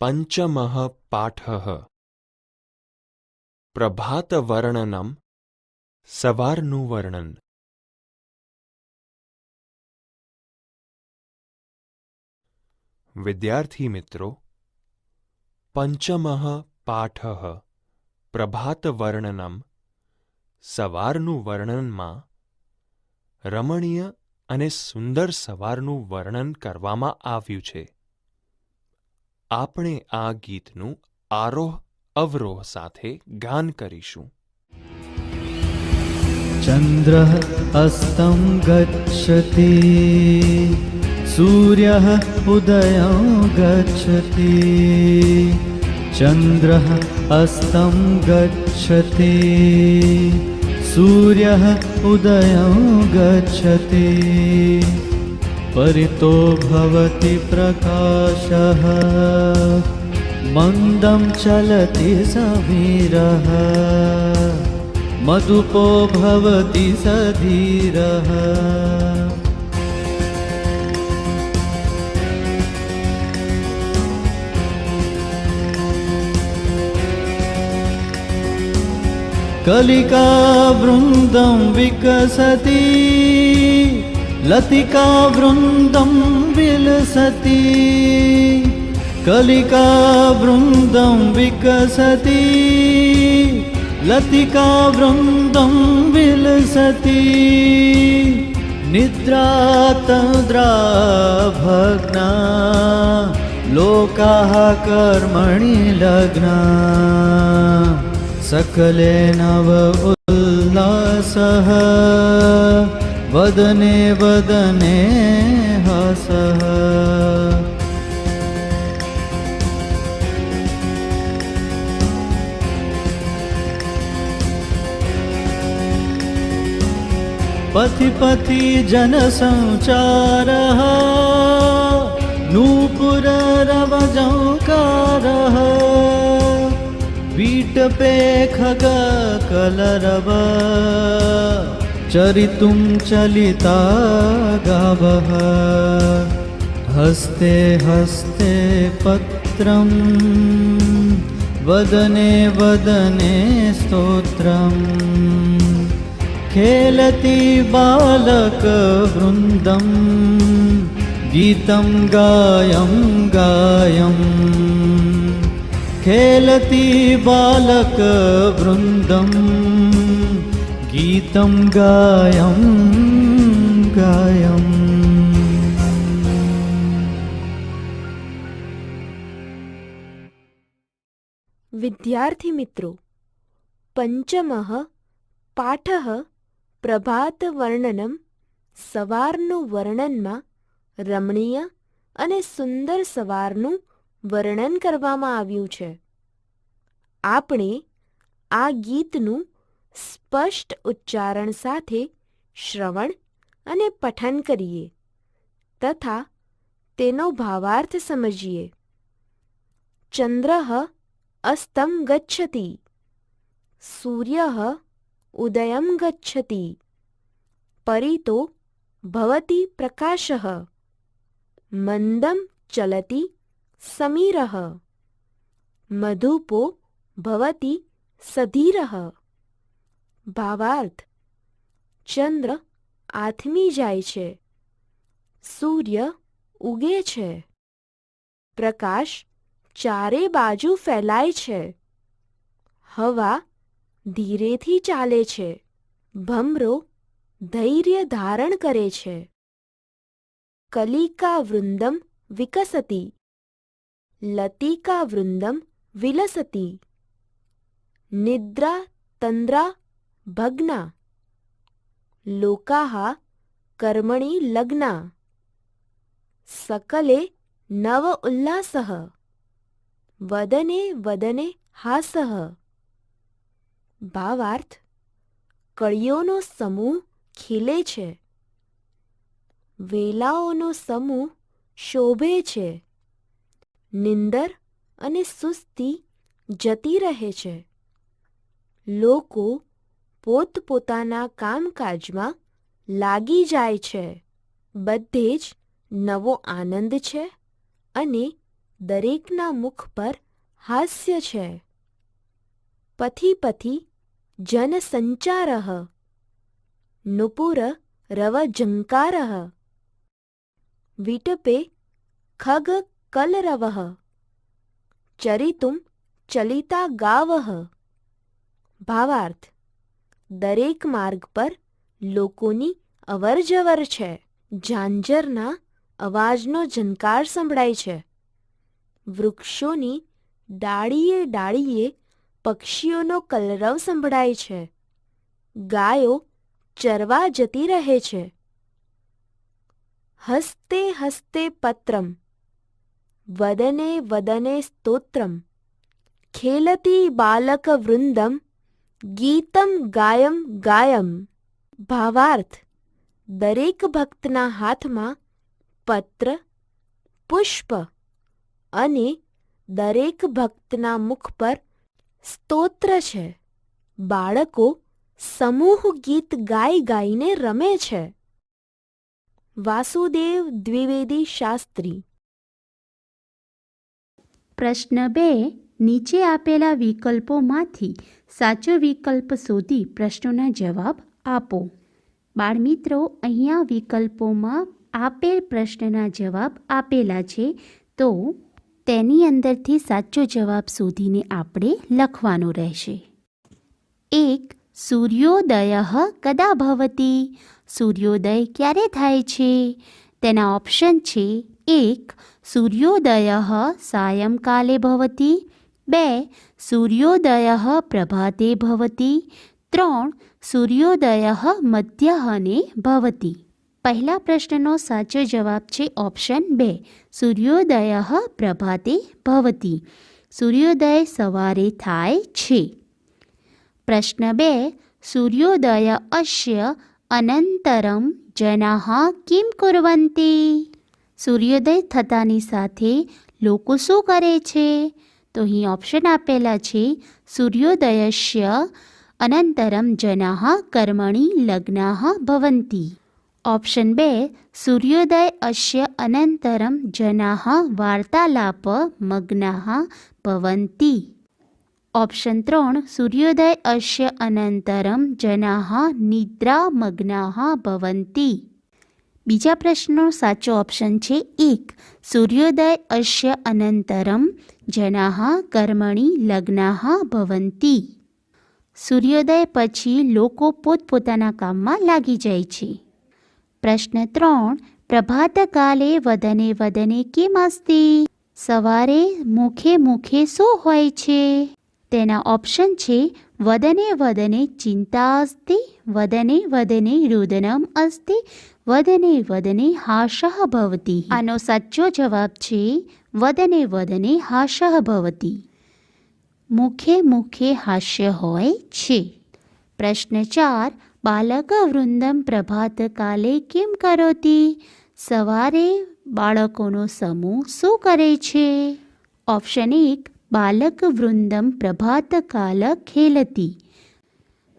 પંચમઃ પાઠઃ પ્રભાતવર્ણનમ સવારનું વર્ણન વિદ્યાર્થી મિત્રો પંચમઃ પાઠઃ પ્રભાતવર્ણનમ સવારનું વર્ણનમાં રમણીય અને સુંદર સવારનું વર્ણન કરવામાં આવ્યું છે. આપણે આ ગીતનું આરોહ અવરોહ સાથે ગાન કરીશું. ચંદ્ર અસ્તમ ગચ્છતિ, સૂર્ય ઉદય ગચ્છતિ, ચંદ્ર અસ્તમ ગચ્છતિ, સૂર્ય ઉદય ગચ્છતિ. परितो भवति प्रकाशः। मन्दं चलति समीरः। मधुपो भवति सधीरः। कलिकावृन्दं विकसति लतिकावृन्दं विलसति। कलिकावृन्दं विकसति। लतिकावृन्दं विलसति। निद्रा तन्द्रा भग्ना लोकाः कर्मणि लग्ना। सकले नव उल्लासः वदने वदने हसः पथि पथि जनसञ्चारः नूपुररवजङ्कारः वीटपे खगकलरव चरितुं चलिता गावः। हस्ते हस्ते पत्रम् वदने वदने स्तोत्रम्। खेलति बालकवृन्दं गीतं गायं गायम्। खेलति बालकवृन्दं ગીતમ ગાયમ ગાયમ વિદ્યાર્થી મિત્રો પંચમ પાઠ પ્રભાત વર્ણનમ સવારનું વર્ણનમાં રમણીય અને સુંદર સવારનું વર્ણન કરવામાં આવ્યું છે. આપણે આ ગીતનું સ્પષ્ટ ઉચ્ચારણ સાથે શ્રવણ અને પઠન કરીએ તથા તેનો ભાવાર્થ સમજીએ. ચંદ્ર અસ્તમ ગચ્છતિ. સૂર્ય ઉદયમ ગચ્છતિ. પરિતો ભવતી પ્રકાશः. મંદમ ચલતિ સમીર. મધુપો ભવતિ સધીરः. ભાવાર્થ ચંદ્ર આથમી જાય છે. સૂર્ય ઉગે છે. પ્રકાશ ચારે બાજુ ફેલાય છે. હવા ધીરેથી ચાલે છે. ભમરો ધૈર્ય ધારણ કરે છે. કલિકા વૃંદમ વિકસતી. લતિકા વૃંદમ વિલસતી. નિદ્રા તંદ્રા ભગ્ના. લોકાહ કર્મણી લગ્ના. સકલે નવ ઉલ્લાસઃ. વદને વદને હાસઃ. ભાવાર્થ કળીઓનો સમૂહ ખીલે છે. વેલાઓનો સમૂહ શોભે છે. નિંદર અને સુસ્તી જતી રહે છે. લોકો પોતપોતાના કામકાજમાં લાગી જાય છે. બધે જ નવો આનંદ છે અને દરેકના મુખ પર હાસ્ય છે. પથી પથી જનસંચારઃ નુપુર રવ જંકારઃ વિટપે ખગ કલરવઃ ચરિતુમ ચલિતા ગાવઃ ભાવાર્થ દરેક માર્ગ પર લોકોની અવરજવર છે. ઝાંઝરના અવાજનો ઝંકાર સંભળાય છે. વૃક્ષોની ડાળીએ ડાળીએ પક્ષીઓનો કલરવ સંભળાય છે. ગાયો ચરવા જતી રહે છે. હસ્તે હસ્તે પત્રમ, વદને વદને સ્તોત્રમ, ખેલતી બાલક વૃંદમ ગીતમ ગાયમ ગાયમ. ભાવાર્થ, દરેક ભક્તના હાથમાં પત્ર, પુષ્પ અને દરેક ભક્તના મુખ પર સ્તોત્ર છે. બાળકો સમૂહ ગીત ગાઈ ગાઈને રમે છે. વાસુદેવ દ્વિવેદી શાસ્ત્રી. પ્રશ્ન બે નીચે આપેલા વિકલ્પોમાંથી સાચો વિકલ્પ શોધી પ્રશ્નોના જવાબ આપો. બાળમિત્રો, અહીંયા વિકલ્પોમાં આપેલ પ્રશ્નના જવાબ આપેલા છે, તો તેની અંદરથી સાચો જવાબ શોધીને આપણે લખવાનો રહેશે. એક, સૂર્યોદય કદા ભવતી? સૂર્યોદય ક્યારે થાય છે? તેના ઓપ્શન છે, એક, સૂર્યોદય સાયંકાલે ભવતી બે, સૂર્યોદય પ્રભાતે ભવતી. ત્રણ, સૂર્યોદય મધ્યાહને ભવતી. પહેલા પ્રશ્નનો સાચો જવાબ છે ઓપ્શન બે, સૂર્યોદય પ્રભાતે ભવતી. સૂર્યોદય સવારે થાય છે. પ્રશ્ન બે, સૂર્યોદય અશ્ય અનંતરમ જના કેમ કુર્વન્તિ સૂર્યોદય થતાની સાથે લોકો શું કરે છે? તો અહીં ઓપ્શન આપેલા છે સૂર્યોદયસ્ય અનંતરમ જના કર્મણી લગ્નાઃ ભવંતી. ઓપ્શન બે સૂર્યોદય અશ્ય અનંતરમ જના વાર્તાલાપ મગ્નાઃ ભવંતી. ઓપ્શન ત્રણ સૂર્યોદય અશ્ય અનંતરમ જનાઃ નિદ્રામગ્નાઃ ભવન્તિ બીજા પ્રશ્નનો સાચો ઓપ્શન છે એક, સૂર્યોદય, અશ્ય, અનંતરમ, જનાહ, કર્મણી, લગ્નાહ, ભવંતી. સૂર્યોદય પછી લોકો પોતપોતાના કામમાં લાગી જાય છે. પ્રશ્ન ત્રણ પ્રભાતકાલે વદને વદને કેમ અસ્તિ સવારે મુખે મુખે શું હોય છે? તેના ઓપ્શન છે વદને વદને ચિંતા અસ્તિ વદને વદને રુદનમ અસ્તિ વદને વદને હાશઃ ભવતી આનો સાચો જવાબ છે વદને વદને હાશઃ ભવતી મુખે મુખે હાસ્ય હોય છે પ્રશ્ન ચાર બાલક વૃંદમ પ્રભાતકાલે કેમ કરોતી સવારે બાળકોનો સમૂહ શું કરે છે ઓપ્શન એક બાલક વૃંદમ પ્રભાતકાલ ખેલતી.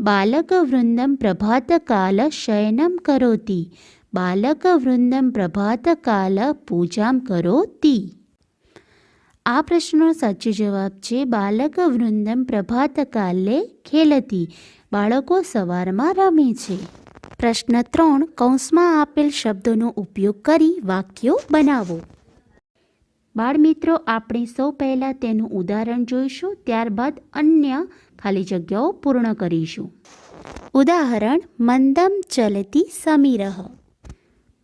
બાલકવૃંદમ પ્રભાતકાલ શયનમ કરોતી. બાલકવૃંદમ પ્રભાતકાલ પૂજામ કરોતી. આ પ્રશ્નનો સાચો જવાબ છે બાલકવૃંદમ પ્રભાતકાલે ખેલતી. બાળકો સવારમાં રમે છે. પ્રશ્ન ત્રણ કૌંસમાં આપેલ શબ્દોનો ઉપયોગ કરી વાક્યો બનાવો. બાળમિત્રો, આપણે સૌ પહેલાં તેનું ઉદાહરણ જોઈશું, ત્યારબાદ અન્ય ખાલી જગ્યાઓ પૂર્ણ કરીશું. ઉદાહરણ, મંદમ ચલતી સમીરહ.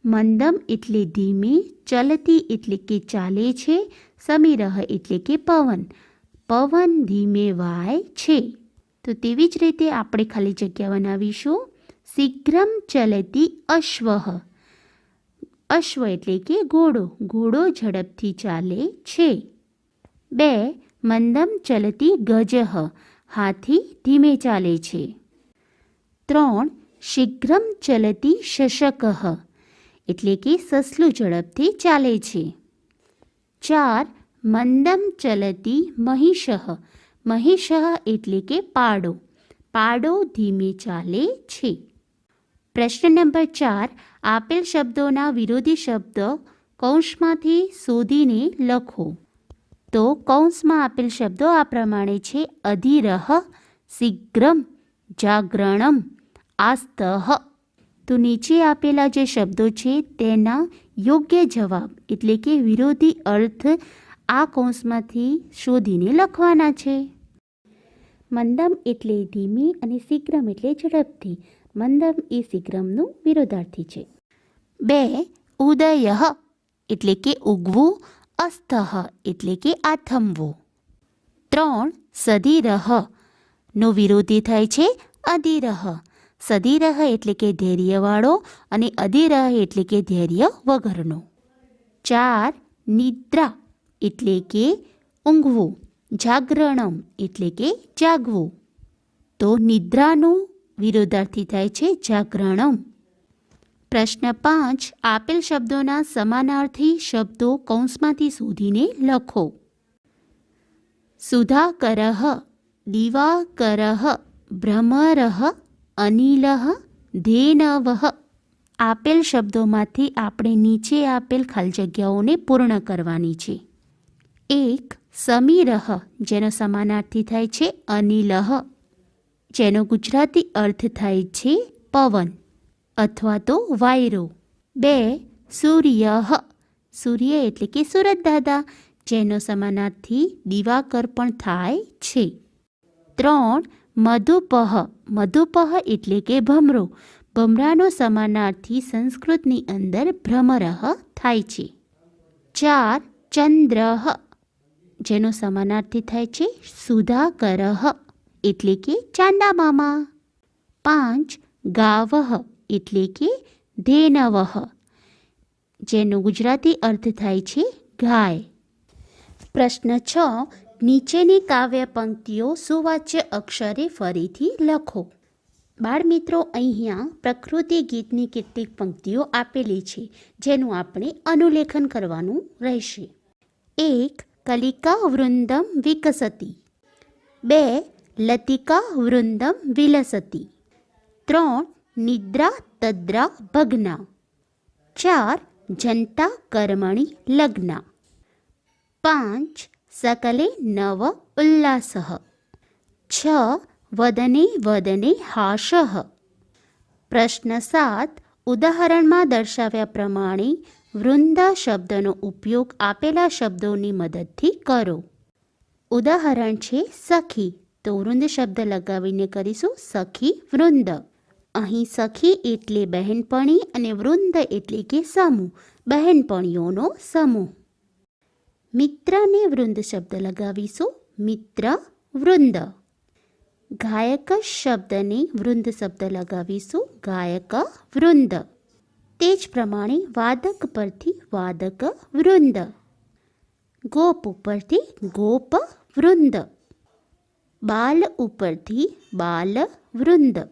મંદમ એટલે ધીમે, ચલતી એટલે કે ચાલે છે, સમીરહ એટલે કે પવન. પવન ધીમે વાય છે. તો તેવી જ રીતે આપણે ખાલી જગ્યા બનાવીશું. શીઘ્રમ ચલતી અશ્વહ. અશ્વ એટલે કે ઘોડો. ઘોડો ઝડપથી ચાલે છે. બે, મંદમ ચલતી ગજહ હાથી ધીમે ચાલે છે. ત્રણ, શીઘ્રમ ચલતી શશકહ એટલે કે સસલું ઝડપથી ચાલે છે. ચાર, મંદમ ચલતી મહિષહ મહિષહ એટલે કે પાડો. પાડો ધીમે ચાલે છે. પ્રશ્ન નંબર ચાર, આપેલ શબ્દોના વિરોધી શબ્દ કૌંસમાંથી શોધીને લખો. તો કૌંસમાં આપેલ શબ્દો આ પ્રમાણે છે, અધિરહ, શીઘ્રમ, જાગરણમ આસ્તઃ તો નીચે આપેલા જે શબ્દો છે, તેના યોગ્ય જવાબ, એટલે કે વિરોધી અર્થ, આ કૌંસમાંથી શોધીને લખવાના છે. મંદમ એટલે ધીમી અને શીઘ્રમ એટલે ઝડપથી. મંદમ એ શીઘ્રમનું વિરોધાર્થી છે. બે, ઉદય એટલે કે ઉગવું અસ્તઃ એટલે કે આથમવું. ત્રણ સધીરહ નો વિરોધી થાય છે અધિરહ સધીરહ એટલે કે ધૈર્યવાળો અને અધિરહ એટલે કે ધૈર્ય વગરનો. ચાર, નિદ્રા એટલે કે ઊંઘવું, જાગરણમ એટલે કે જાગવું. તો નિદ્રાનું વિરોધાર્થી થાય છે જાગરણમ. પ્રશ્ન પાંચ, આપેલ શબ્દોના સમાનાર્થી શબ્દો કૌંસમાંથી શોધીને લખો. સુધાકરહ દિવાકરઃ ભ્રમરઃ અનિલહ ધેનવઃ આપેલ શબ્દોમાંથી આપણે નીચે આપેલ ખાલી જગ્યાઓને પૂર્ણ કરવાની છે. એક, સમીરહ, જેનો સમાનાર્થી થાય છે અનિલહ. જેનો ગુજરાતી અર્થ થાય છે પવન અથવા તો વાયરો. બે, સૂર્ય સૂર્ય એટલે કે સુરત દાદા, જેનો સમાનાર્થી દિવાકર પણ થાય છે. ત્રણ, મધુપહ. મધુપહ એટલે કે ભમરો. ભમરાનો સમાનાર્થી સંસ્કૃતની અંદર ભ્રમરહ થાય છે. ચાર, ચંદ્રહ. જેનો સમાનાર્થી થાય છે સુધાકરહ. એટલે કે ચાંદા મામા પાંચ, ગાવહ એટલે કે ધેનવહ, જેનો ગુજરાતી અર્થ થાય છે ગાય. પ્રશ્ન છ, નીચેની કાવ્ય પંક્તિઓ સુવાચ્ય અક્ષરે ફરીથી લખો. બાળમિત્રો અહીંયા પ્રકૃતિ ગીતની કેટલીક પંક્તિઓ આપેલી છે, જેનું આપણે અનુલેખન કરવાનું રહેશે. એક, કલિકા વૃંદમ વિકસતી. બે લતિકા વૃંદમ વિલસતી ત્રણ નિદ્રા તદ્રા ભગ્ના ચાર જનતા કર્મણી લગ્ના પાંચ સકલે નવ ઉલ્લાસ છ વદને વદને હાશઃ પ્રશ્ન સાત ઉદાહરણમાં દર્શાવ્યા પ્રમાણે વૃંદ શબ્દનો ઉપયોગ આપેલા શબ્દોની મદદથી કરો ઉદાહરણ છે સખી તો વૃંદ શબ્દ લગાવીને કરીશું, સખી વૃંદ. અહીં સખી એટલે બહેનપણી અને વૃંદ એટલે કે સમૂહ, બહેનપણીઓનો સમૂહ. મિત્રને વૃંદ શબ્દ લગાવીશું, મિત્ર વૃંદ. ગાયક શબ્દને વૃંદ શબ્દ લગાવીશું, ગાયક વૃંદ. તે જ પ્રમાણે વાદક પરથી વાદક વૃંદ. ગોપ ઉપરથી ગોપ વૃંદ. બાલ ઉપરથી બાલ વૃંદ.